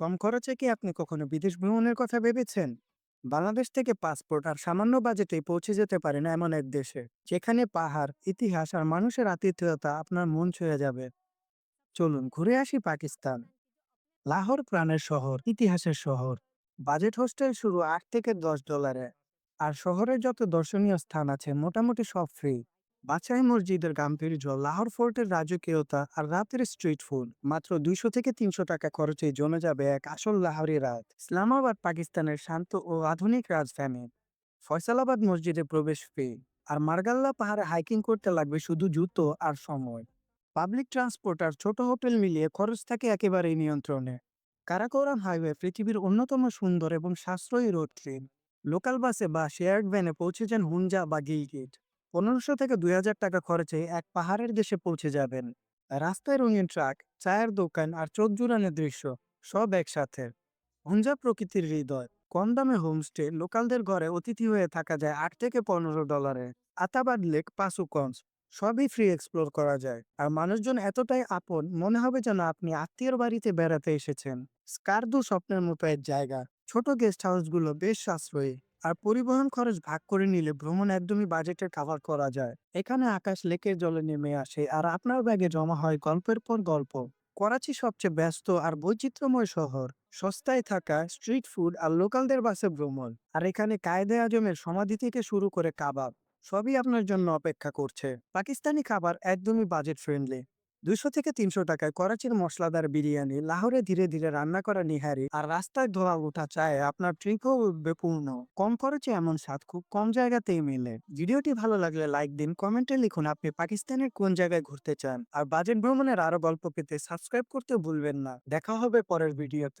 কম খরচে কি আপনি কখনো বিদেশ ভ্রমণের কথা ভেবেছেন? বাংলাদেশ থেকে পাসপোর্ট আর সামান্য বাজেটে পৌঁছে যেতে পারেন এমন এক দেশে, যেখানে পাহাড়, ইতিহাস আর মানুষের আতিথেয়তা আপনার মন ছুঁয়ে যাবে। চলুন ঘুরে আসি পাকিস্তান। লাহোর প্রাণের শহর, ইতিহাসের শহর। বাজেট হোস্টেল শুরু আট থেকে দশ ডলারে। আর শহরের যত দর্শনীয় স্থান আছে, মোটামুটি সব ফ্রি বাছাই মসজিদের গাম্ভীর্য, লাহোর ফোর্টের রাজকীয়তা আর রাতের স্ট্রিট ফুড। মাত্র দুইশো থেকে তিনশো টাকা খরচে জমে যাবে এক আসল লাহোরি রাত। ইসলামাবাদ পাকিস্তানের শান্ত ও আধুনিক রাজধানী। ফয়সালাবাদ মসজিদে প্রবেশ ফি আর মার্গাল্লা পাহাড়ে হাইকিং করতে লাগবে শুধু জুতো আর সময়। পাবলিক ট্রান্সপোর্ট আর ছোট হোটেল মিলিয়ে খরচ থাকে একেবারেই নিয়ন্ত্রণে। কারাকোরাম হাইওয়ে পৃথিবীর অন্যতম সুন্দর এবং সাশ্রয়ী রোড ট্রিপ লোকাল বাসে বা শেয়ার্ড ভ্যানে পৌঁছে যান হুঞ্জা বা গিলগিট। পনেরোশো থেকে দুই হাজার টাকা খরচে এক পাহাড়ের দেশে পৌঁছে যাবেন। রাস্তায় রঙিন ট্রাক, চায়ের দোকান আর চোখ জুড়ানোর দৃশ্য সব একসাথে। হুঞ্জা প্রকৃতির হৃদয়। কম দামে হোমস্টে লোকালদের ঘরে অতিথি হয়ে থাকা যায় আট থেকে পনেরো ডলারে। আতাবাদ লেক পাসুকঞ্জ সবই ফ্রি এক্সপ্লোর করা যায়। আর মানুষজন এতটাই আপন, মনে হবে যেন আপনি আত্মীয়র বাড়িতে বেড়াতে এসেছেন। স্কার্দু স্বপ্নের মতো এক জায়গা। ছোট গেস্ট হাউসগুলো বেশ সাশ্রয়ী। আর পরিবহন খরচ ভাগ করে নিলে ভ্রমণ একদমই বাজেটে কাভার করা যায়। এখানে আকাশ লেকের জলে নেমে আসে আর আপনার ব্যাগে জমা হয় গল্পের পর গল্প। করাচি সবচেয়ে ব্যস্ত আর বৈচিত্র্যময় শহর। সস্তায় থাকা স্ট্রিট ফুড আর লোকালদের বাসে ভ্রমণ। আর এখানে কায়দে আজমের সমাধি থেকে শুরু করে কাবাব। সবই আপনার জন্য অপেক্ষা করছে। পাকিস্তানি খাবার একদমই বাজেট ফ্রেন্ডলি দুইশো থেকে তিনশো টাকায় করাচির মশলাদার বিরিয়ানি, লাহোরে ধীরে ধীরে রান্না করা নিহারি আর রাস্তায় ধোয়া ওঠা চায় আপনার ট্রিঙ্ক উঠবে পূর্ণ। কম খরচে এমন স্বাদ খুব কম জায়গাতেই মেলে। ভিডিওটি ভালো লাগলে লাইক দিন, কমেন্টে লিখুন আপনি পাকিস্তানের কোন জায়গায় ঘুরতে চান। আর বাজেট ভ্রমণের আরও গল্প পেতে সাবস্ক্রাইব করতে ভুলবেন না। দেখা হবে পরের ভিডিওতে।